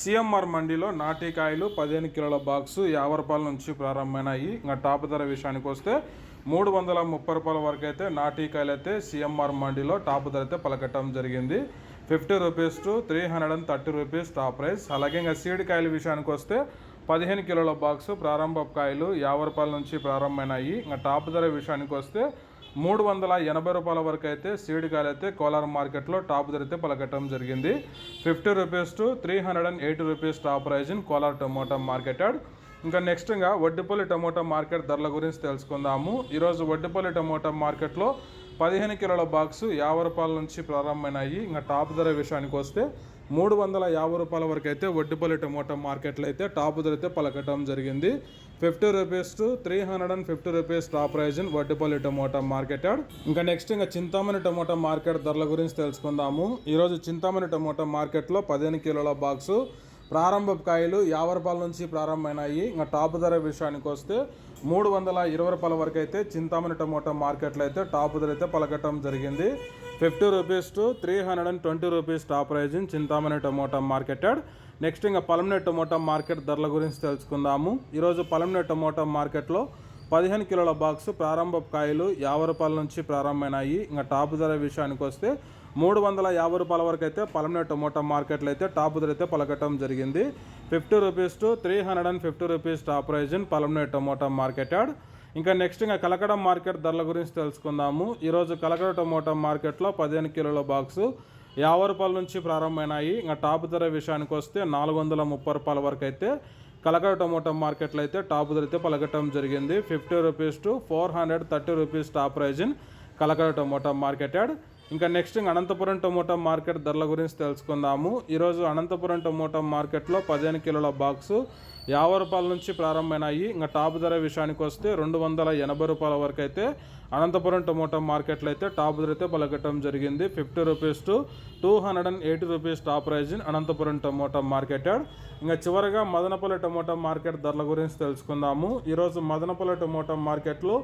CMR మండీలో నాటికాయలు పదిహేను కిలోల బాక్సు యాభై రూపాయల నుంచి ప్రారంభమైనాయి. ఇంకా టాప్ ధర విషయానికి వస్తే మూడు వందల ముప్పై రూపాయల వరకు అయితే నాటికాయలు అయితే సిఎంఆర్ మండీలో టాప్ ధర అయితే పలకట్టడం జరిగింది. Fifty rupees two three hundred and thirty rupees top price. అలాగే ఇంకా సీడ్ కాయల విషయానికి వస్తే పదిహేను కిలోల బాక్సు ప్రారంభ కాయలు యాభై రూపాయల నుంచి ప్రారంభమైనాయి. ఇంకా టాప్ ధర విషయానికి వస్తే మూడు వందల ఎనభై రూపాయల వరకు అయితే సీడ్ కాయలు అయితే కోలార్ మార్కెట్లో టాప్ ధర అయితే జరిగింది. Fifty rupees two three hundred and eighty rupees top price in Kolar tomato marketed ఇంకా నెక్స్ట్ ఇంకా వడ్డిపల్లి టమోటా మార్కెట్ ధరల గురించి తెలుసుకుందాము. ఈరోజు వడ్డిపల్లి టమోటా మార్కెట్లో పదిహేను కిలోల బాక్సు యాభై రూపాయల నుంచి ప్రారంభమైనాయి. ఇంకా టాప్ ధర విషయానికి వస్తే మూడు వందల యాభై రూపాయల వరకు అయితే వడ్డిపల్లి టమోటా మార్కెట్లో అయితే టాప్ ధర అయితే పలకటం జరిగింది. Fifty rupees two three hundred and fifty rupees top price in Vaddipalli tomato market ఇంకా నెక్స్ట్ ఇంకా చింతామణి టమోటా మార్కెట్ ధరల గురించి తెలుసుకుందాము. ఈరోజు చింతామణి టమోటా మార్కెట్లో పదిహేను కిలోల బాక్సు ప్రారంభ కాయలు యాభై రూపాయల నుంచి ప్రారంభమైనాయి. ఇంకా టాప్ ధర విషయానికి వస్తే మూడు వందల ఇరవై రూపాయల వరకు అయితే చింతామణి టమోటా మార్కెట్లో అయితే టాప్ ధర అయితే పలకటం జరిగింది. Fifty rupees two three hundred and twenty rupees top price in Chintamani tomato marketed. Next ఇంకా పలమనే టమోటా మార్కెట్ ధరల గురించి తెలుసుకుందాము. ఈరోజు పలమనే టమోటా మార్కెట్లో పదిహేను కిలోల బాక్స్ ప్రారంభ కాయలు యాభై రూపాయల నుంచి ప్రారంభమైనాయి. ఇంకా టాప్ ధర విషయానికి వస్తే మూడు వందల యాభై రూపాయల వరకు అయితే పలమనే టొమాటో మార్కెట్లో అయితే టాప్ ధర అయితే పలకటం జరిగింది. Fifty rupees two three hundred and fifty rupees top price in Palamaner tomato market yard. ఇంకా నెక్స్ట్ ఇంకా కలకడ మార్కెట్ ధరల గురించి తెలుసుకుందాము. ఈరోజు కలకడ టొమాటో మార్కెట్లో పదిహేను కిలోల బాక్సు యాభై రూపాయల నుంచి ప్రారంభమైనాయి. ఇంకా టాప్ ధర విషయానికి వస్తే నాలుగు వందల ముప్పై రూపాయల వరకు అయితే కలకడ టొమాటో మార్కెట్లో అయితే టాప్ ధర అయితే పలకటం జరిగింది. Fifty rupees two four hundred thirty rupees top price in Kalakada tomato market yard. ఇంకా నెక్స్ట్ ఇంకా అనంతపురం టొమాటో మార్కెట్ ధరల గురించి తెలుసుకుందాము. ఈరోజు అనంతపురం టొమాటో మార్కెట్లో పదిహేను కిలోల బాక్సు యాభై రూపాయల నుంచి ప్రారంభమైనాయి. ఇంకా టాప్ ధర విషయానికి వస్తే రెండు వందల ఎనభై రూపాయల వరకు అయితే అనంతపురం టొమాటో మార్కెట్లో అయితే టాప్ ధర అయితే పలకటం జరిగింది. Fifty rupees two two hundred and eighty rupees top price in Anantapuram tomato market ఇంకా చివరగా మదనపల్లి టొమాటో మార్కెట్ ధరల గురించి తెలుసుకుందాము. ఈరోజు మదనపల్లి టొమాటో మార్కెట్లో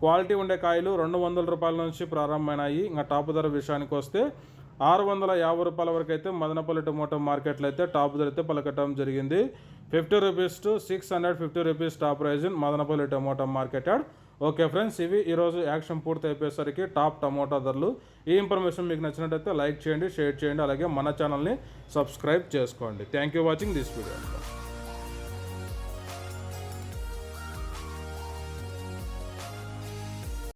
క్వాలిటీ ఉండే కాయలు రెండు వందల రూపాయల నుంచి ప్రారంభమైనాయి. ఇంకా టాప్ ధర విషయానికి వస్తే ఆరు వందల యాభై రూపాయల వరకు అయితే మదనపల్లి టమోటా మార్కెట్లో అయితే టాప్ ధర అయితే పలకటం జరిగింది. Fifty rupees two six hundred fifty rupees top price in Madanapalle tomato market okay friends ఇవి ఈరోజు యాక్షన్ పూర్తి అయిపోయేసరికి టాప్ టమోటా ధరలు. ఈ ఇన్ఫర్మేషన్ మీకు నచ్చినట్టయితే లైక్ చేయండి షేర్ చేయండి అలాగే మన ఛానల్ని సబ్స్క్రైబ్ చేసుకోండి. Thank you watching this video